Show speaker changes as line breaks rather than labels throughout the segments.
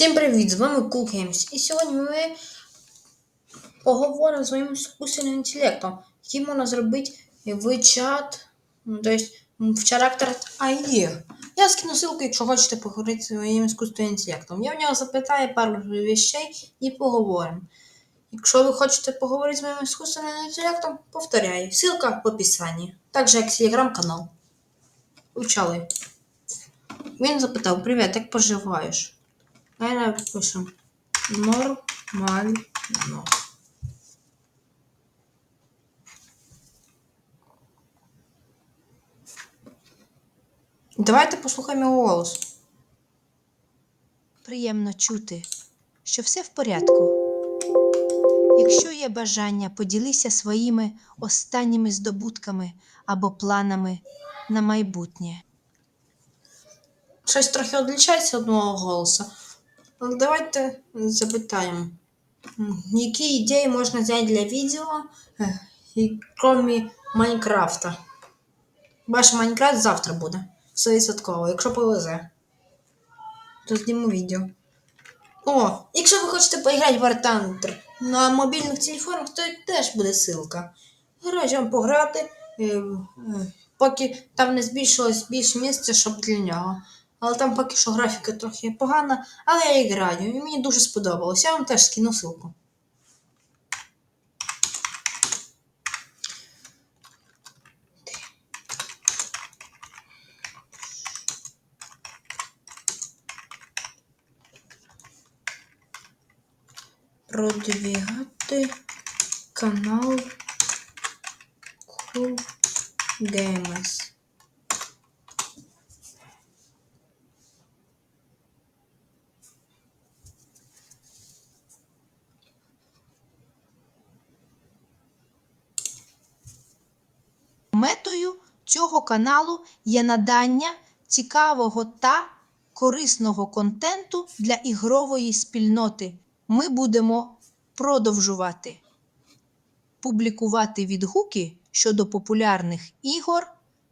Всім привіт! З вами Cool Games. І сьогодні ми поговоримо з моїм іскусственним інтелектом, який можна зробити в чат, тобто в характер AI. Я скину ссылку, якщо хочете поговорити з моїм іскусственним інтелектом. Я в нього запитаю пару вещей і поговоримо. Якщо ви хочете поговорити з моїм іскусственним інтелектом, повторяю, ссылка в описанні. Так же, як телеграм-канал. Почали. Він запитав: Привіт, як поживаєш? Давай нормально. Давайте послухаємо його голос.
Приємно чути, що все в порядку. Якщо є бажання, поділися своїми останніми здобутками або планами на майбутнє.
Щось трохи відрізняється від мого голосу. Але давайте запитаємо, які ідеї можна взяти для відео, е, крім Майнкрафта? Ваш Майнкрафт завтра буде. 100%, якщо повезе. То зніму відео. О, якщо ви хочете поіграти в War на мобільних телефонах, то теж буде ссылка. Грати вам пограти, е, е, поки там не збільшилось більше місця, щоб для нього. Але там поки що графіка трохи погана, але я і граю, і мені дуже сподобалось. Я вам теж скину ссылку. Продвігати канал Cool Games.
Метою цього каналу є надання цікавого та корисного контенту для ігрової спільноти. Ми будемо продовжувати публікувати відгуки щодо популярних ігор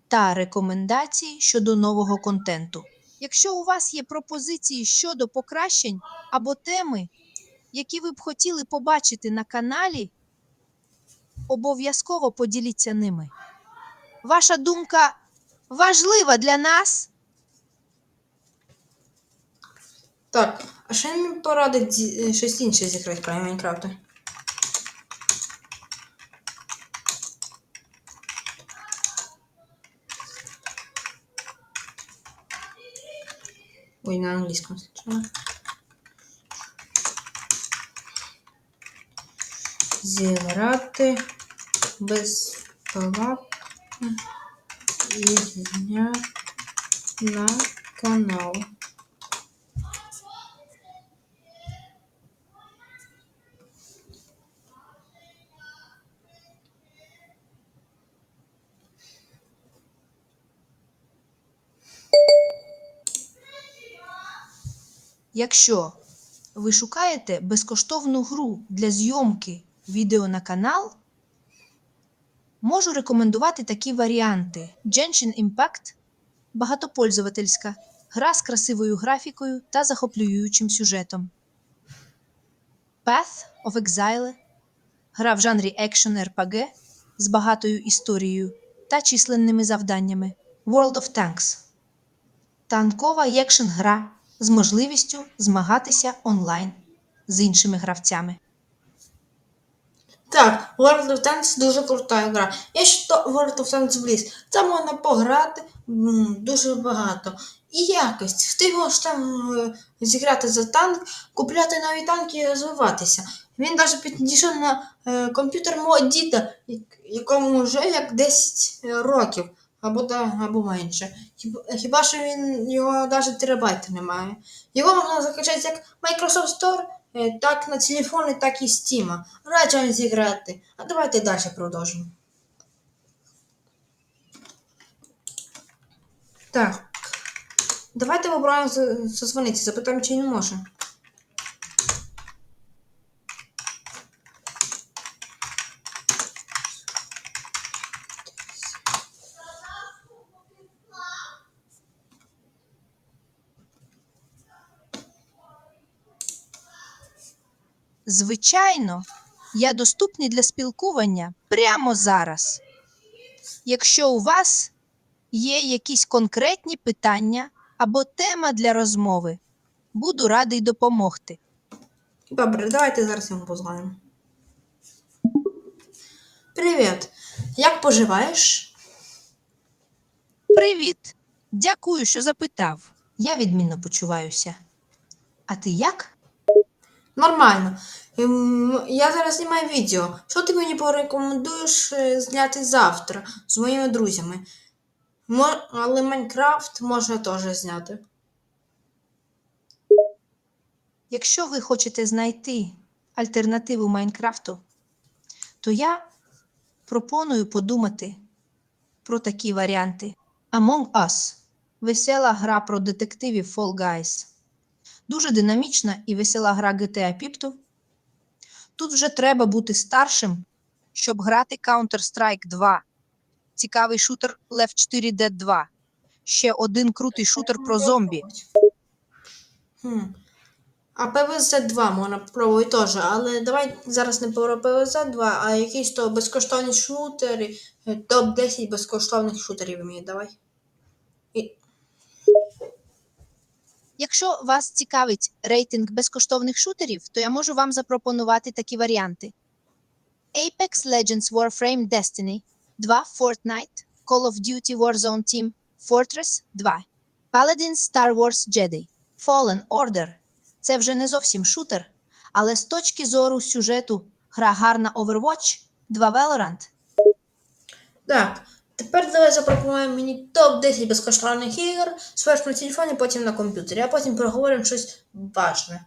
та рекомендації щодо нового контенту. Якщо у вас є пропозиції щодо покращень або теми, які ви б хотіли побачити на каналі, обов'язково поділіться ними. Ваша думка важлива для нас.
Так, а ще мені порадить зі- е, щось інше зіграти, крім Майнкрафта. Ой, на англійському спочатку. Зіграти безплатно ігня на канал.
Якщо ви шукаєте безкоштовну гру для зйомки відео на канал, можу рекомендувати такі варіанти: Genshin Impact багатопользовательська, гра з красивою графікою та захоплюючим сюжетом. Path of Exile гра в жанрі Action RPG з багатою історією та численними завданнями. World of Tanks танкова екшн гра з можливістю змагатися онлайн з іншими гравцями.
Так, World of Tanks дуже крута гра. Я ще World of Tanks Blitz. Там можна пограти м, дуже багато. І якость. Ти можеш там е, зіграти за танк, купляти нові танки і розвиватися. Він навіть підійшов на е, комп'ютер мого діда, якому вже як 10 років, або, да, або менше. Хіба, що він його навіть терабайта немає. Його можна закачати як Microsoft Store, е, так на телефони, так і стима. Раджу зіграти. А давайте далі продовжимо. Так. Давайте созвонить, запитаем запитаємо, чи не може.
Звичайно, я доступний для спілкування прямо зараз. Якщо у вас є якісь конкретні питання або тема для розмови, буду радий допомогти.
Добре, давайте зараз йому позвонимо. Привіт. Як поживаєш?
Привіт! Дякую, що запитав. Я відмінно почуваюся. А ти як?
Нормально. Я зараз знімаю відео. Що ти мені порекомендуєш е, зняти завтра з моїми друзями? Але Майнкрафт можна теж зняти.
Якщо ви хочете знайти альтернативу Майнкрафту, то я пропоную подумати про такі варіанти. Among Us весела гра про детективів Fall Guys. Дуже динамічна і весела гра GTA Pipto. Тут вже треба бути старшим, щоб грати Counter-Strike 2, цікавий шутер Left 4 Dead 2, ще один крутий шутер про зомбі.
Хм. А PvZ 2 можна попробувати теж, але давай зараз не про PvZ 2, а якісь то безкоштовні шутери, е, топ-10 безкоштовних шутерів мені давай. І...
Якщо вас цікавить рейтинг безкоштовних шутерів, то я можу вам запропонувати такі варіанти: Apex Legends Warframe Destiny 2 Fortnite, Call of Duty Warzone Team, Fortress 2, Paladin Star Wars Jedi, Fallen Order. Це вже не зовсім шутер, але з точки зору сюжету гра гарна Overwatch 2 Valorant.
Так, тепер давай запропонуємо мені топ-10 безкоштовних ігор, спершу на телефоні, потім на комп'ютері, а потім проговоримо щось важне.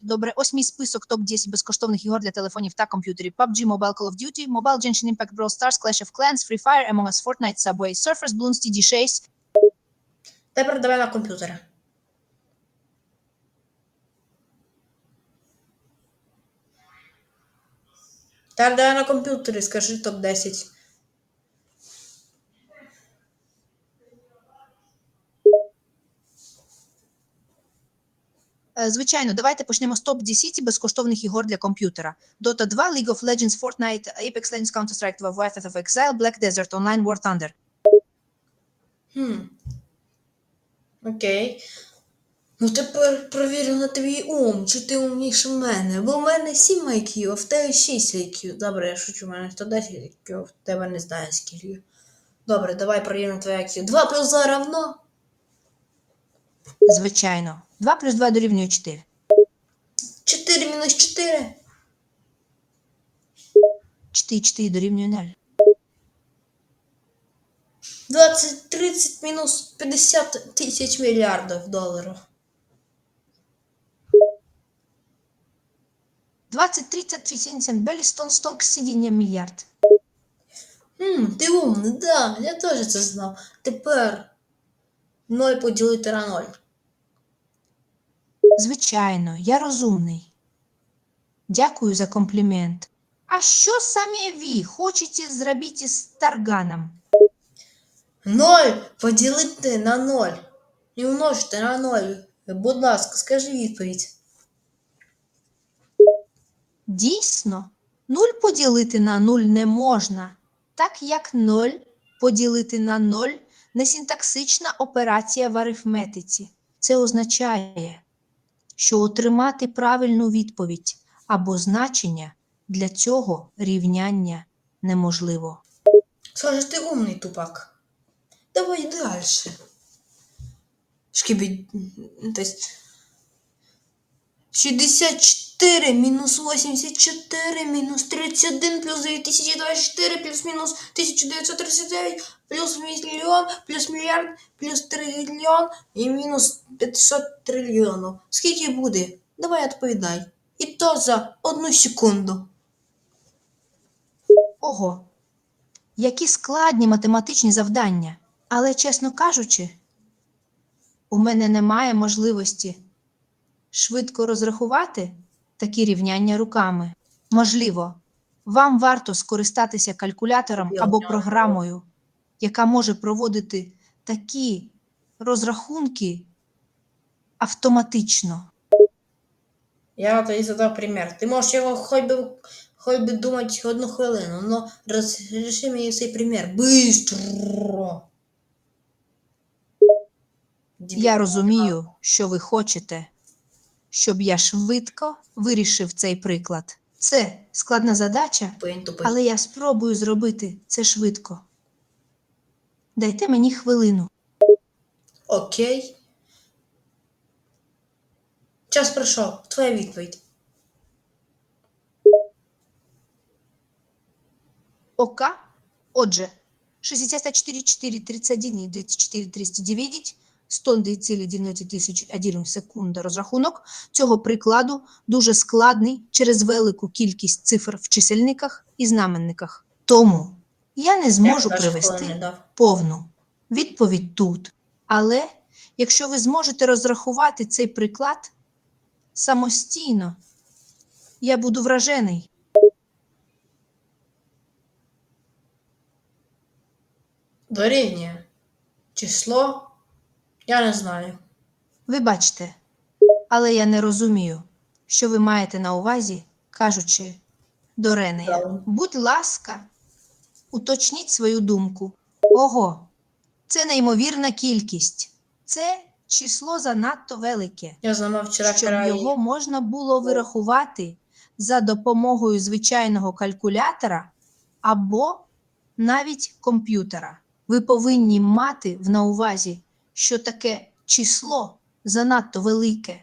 Добре, ось мій список топ-10 безкоштовних ігор для телефонів та комп'ютерів. PUBG, Mobile Call of Duty, Mobile Genshin Impact Brawl Stars, Clash of Clans, Free Fire, Among Us, Fortnite, Subway, Surfers, Bloons, TD6.
Тепер давай на комп'ютері. Тепер давай на комп'ютері, скажи топ-10.
Е, Звичайно, давайте почнемо з топ-10 безкоштовних ігор для комп'ютера. Dota 2, League of Legends, Fortnite, Apex Legends, Counter-Strike 2, Path of Exile, Black Desert, Online War Thunder.
Хм. Окей. Ну тепер провірю на твій ум, чи ти умніше мене. Бо в мене 7 IQ, а в тебе 6 IQ. Добре, я шучу, в мене 110 IQ, в тебе не знаю скільки. Добре, давай провіримо твоє IQ. 2 плюс 2 равно.
Звичайно. 2 плюс 2 дорівнює 4.
4 мінус 4.
4 4 дорівнює 0.
20, 30 мінус 50 тисяч мільярдів доларів.
20, 30, 80, Белістон, Стонк, сидіння, мільярд.
Хм, ти умний, да, я теж це знав. Тепер 0 поділити на 0.
Звичайно, я розумний. Дякую за комплімент. А що самі ви хочете зробити з тарганом?
0 поділити на 0. І умножити на 0. Будь ласка, скажи відповідь.
Дійсно, 0 поділити на 0 не можна, так як 0 поділити на 0 не синтаксична операція в арифметиці. Це означає, що отримати правильну відповідь або значення для цього рівняння неможливо.
Скажи, ти умний тупак. Давай далі. Шкібі. То есть 64 мінус 84 мінус 31 плюс 2024 плюс мінус 1939 плюс мільйон плюс мільярд плюс трильйон і мінус 500 трильйонів. Скільки буде? Давай відповідай. І то за одну секунду.
Ого, які складні математичні завдання. Але, чесно кажучи, у мене немає можливості швидко розрахувати такі рівняння руками. Можливо, вам варто скористатися калькулятором або програмою, яка може проводити такі розрахунки автоматично.
Я тобі задав примір. Ти можеш його хоч би, хоч би думати одну хвилину, но розріши мені цей примір. Бистро.
Я розумію, що ви хочете, щоб я швидко вирішив цей приклад. Це складна задача, але я спробую зробити це швидко. Дайте мені хвилину.
Окей. Час пройшов. Твоя відповідь.
ОК. Отже, 64, 4, 31, 24, 309, 109,91 секунда розрахунок цього прикладу дуже складний через велику кількість цифр в чисельниках і знаменниках. Тому я не зможу
Я
привести повну відповідь тут. Але якщо ви зможете розрахувати цей приклад самостійно, я буду вражений.
Дорівнює. Число. Я не знаю.
Ви бачите, але я не розумію, що ви маєте на увазі, кажучи до Ренея. Будь ласка, уточніть свою думку. Ого, це неймовірна кількість. Це число занадто велике,
Я зламав вчора
щоб
край.
його можна було вирахувати за допомогою звичайного калькулятора або навіть комп'ютера. Ви повинні мати в на увазі, що таке число занадто велике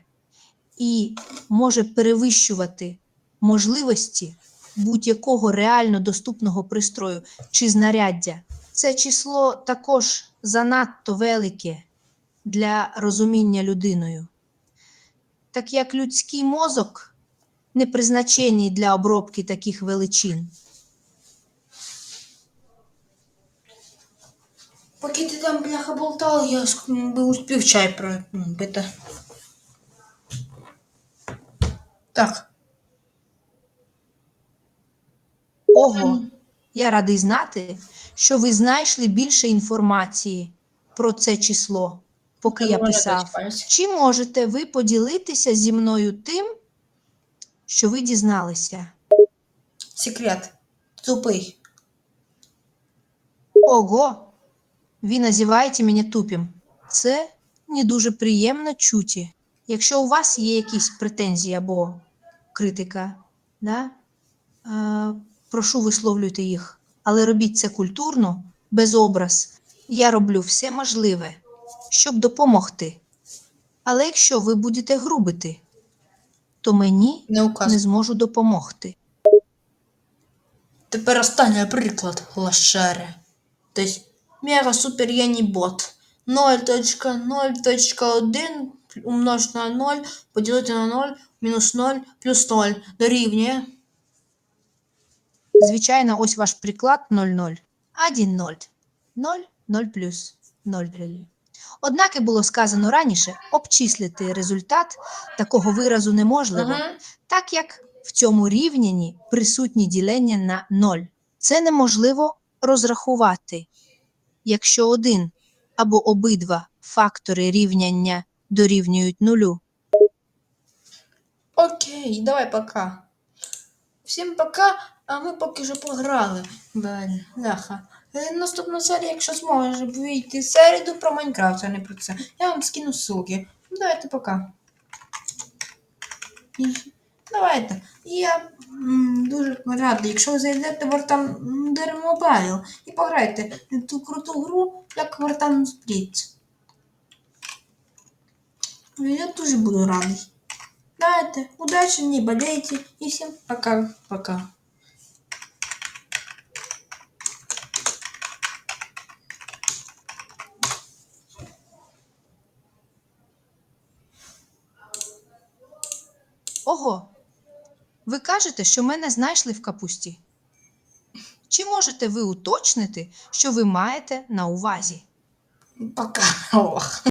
і може перевищувати можливості будь-якого реально доступного пристрою чи знаряддя. Це число також занадто велике для розуміння людиною. Так як людський мозок не призначений для обробки таких величин.
Поки ти там бляха болтав, я би успів чай пропити. Так.
Ого, я радий знати, що ви знайшли більше інформації про це число, поки я писав. Чи можете ви поділитися зі мною тим, що ви дізналися?
Секрет. Тупий.
Ого, ви називаєте мене тупим. Це не дуже приємно чуті. Якщо у вас є якісь претензії або критика, да, е, прошу висловлюйте їх. Але робіть це культурно, без образ. Я роблю все можливе, щоб допомогти. Але якщо ви будете грубити, то мені
Не указ.
не зможу допомогти.
Тепер останній приклад лошари. Тобто мега супер геній бот. 0.0.1 умножити на 0, поділити на 0, мінус 0, плюс 0 дорівнює.
Звичайно, ось ваш приклад 0,0. 1, 0. 0, 0 плюс 0. Однак, і було сказано раніше, обчислити результат такого виразу неможливо,
Ага.
так як в цьому рівнянні присутні ділення на 0. Це неможливо розрахувати, якщо один або обидва фактори рівняння дорівнюють нулю.
Окей, давай пока. Всім пока, а ми поки що пограли. Блін, ляха. Е, Наступна серія, якщо зможе вийти середу про Майнкрафт, а не про це. Я вам скину ссылки. Давайте пока. Давайте. Я дуже радий, якщо ви зайдете в Вартан Мобайл і пограйте ту круту гру, як Вартан Спліт. Я дуже буду радий. Давайте, удачи, не болейте. И всем пока-пока.
Ого, ви кажете, що мене знайшли в капусті. Чи можете ви уточнити, що ви маєте на увазі?
Пока.